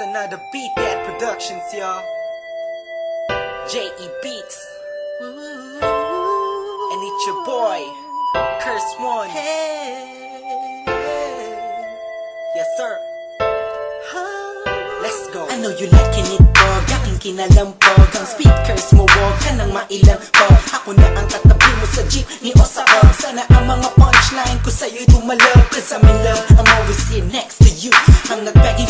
It's another Beat That Productions, y'all. J.E. Beats. And it's your boy, Curse One. Yes, sir. Let's go. I know you liking it, dog Aking kinalampog Ang speakers mo, wag ka nang mailang pog Ako na ang katabi mo sa jeep ni Osakog Sana ang mga punchline ko sa'yo'y tumalab Cause I'm in love, I'm always here next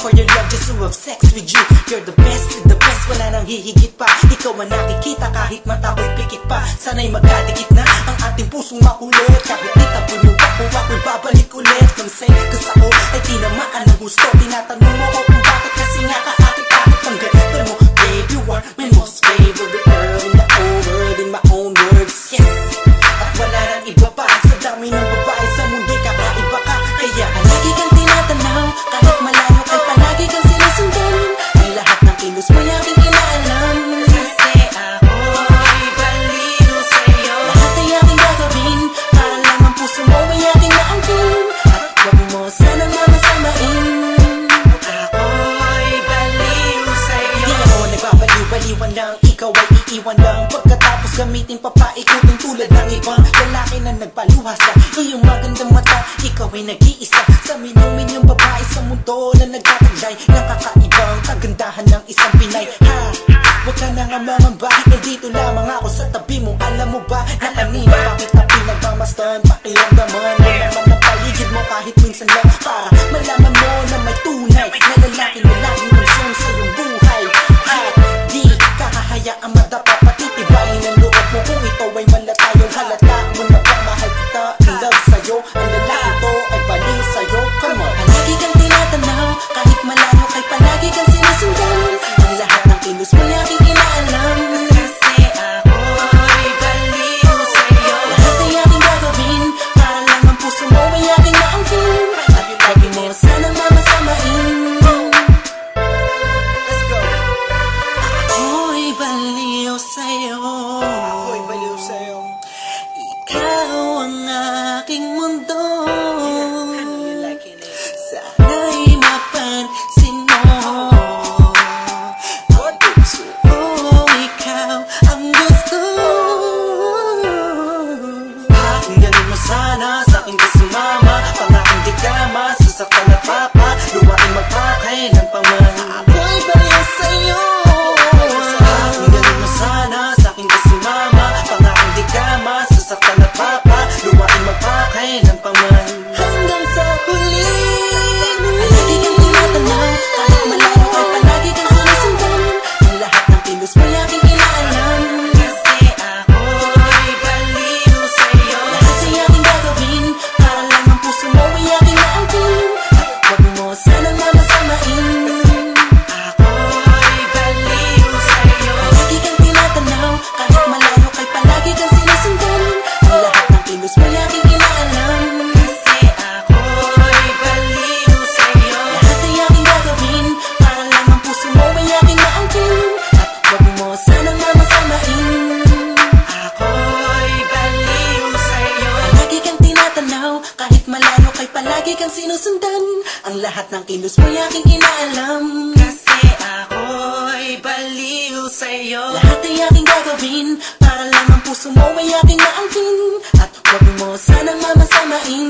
for your love just to have sex with you. You're the best, the best, wala nang hihigit pa. Ikaw ang nakikita kahit mata ko'y pikit pa. Sana'y magkadikit na ang ating pusong makulit. Kahit di tapunin ako, ako'y babalik ulit. Kung say, cause ako ay tinamaan ng gusto. Tinatanong Gamitin papaikutin tulad ng ibang Lalaki na nagpaluha sa iyong magandang mata. Ikaw ay nag-iisa Sa minumin yung babae sa mundo na nagtataglay Nakakaibang kagandahan ng isang Pinay. Ha! Huwag ka na nga mangamba Nandito lamang ako sa tabi mo. Alam mo ba na kanina pa sana sa aking kasumama. Pangaking di ka masasaktan kang sinusundan. Ang lahat ng kilos mo'y aking inaalam. Kasi ako'y baliw sa'yo. Lahat ay aking gagawin. Para lang ang puso mo ay aking maangkin. At huwag mo sanang mamasamain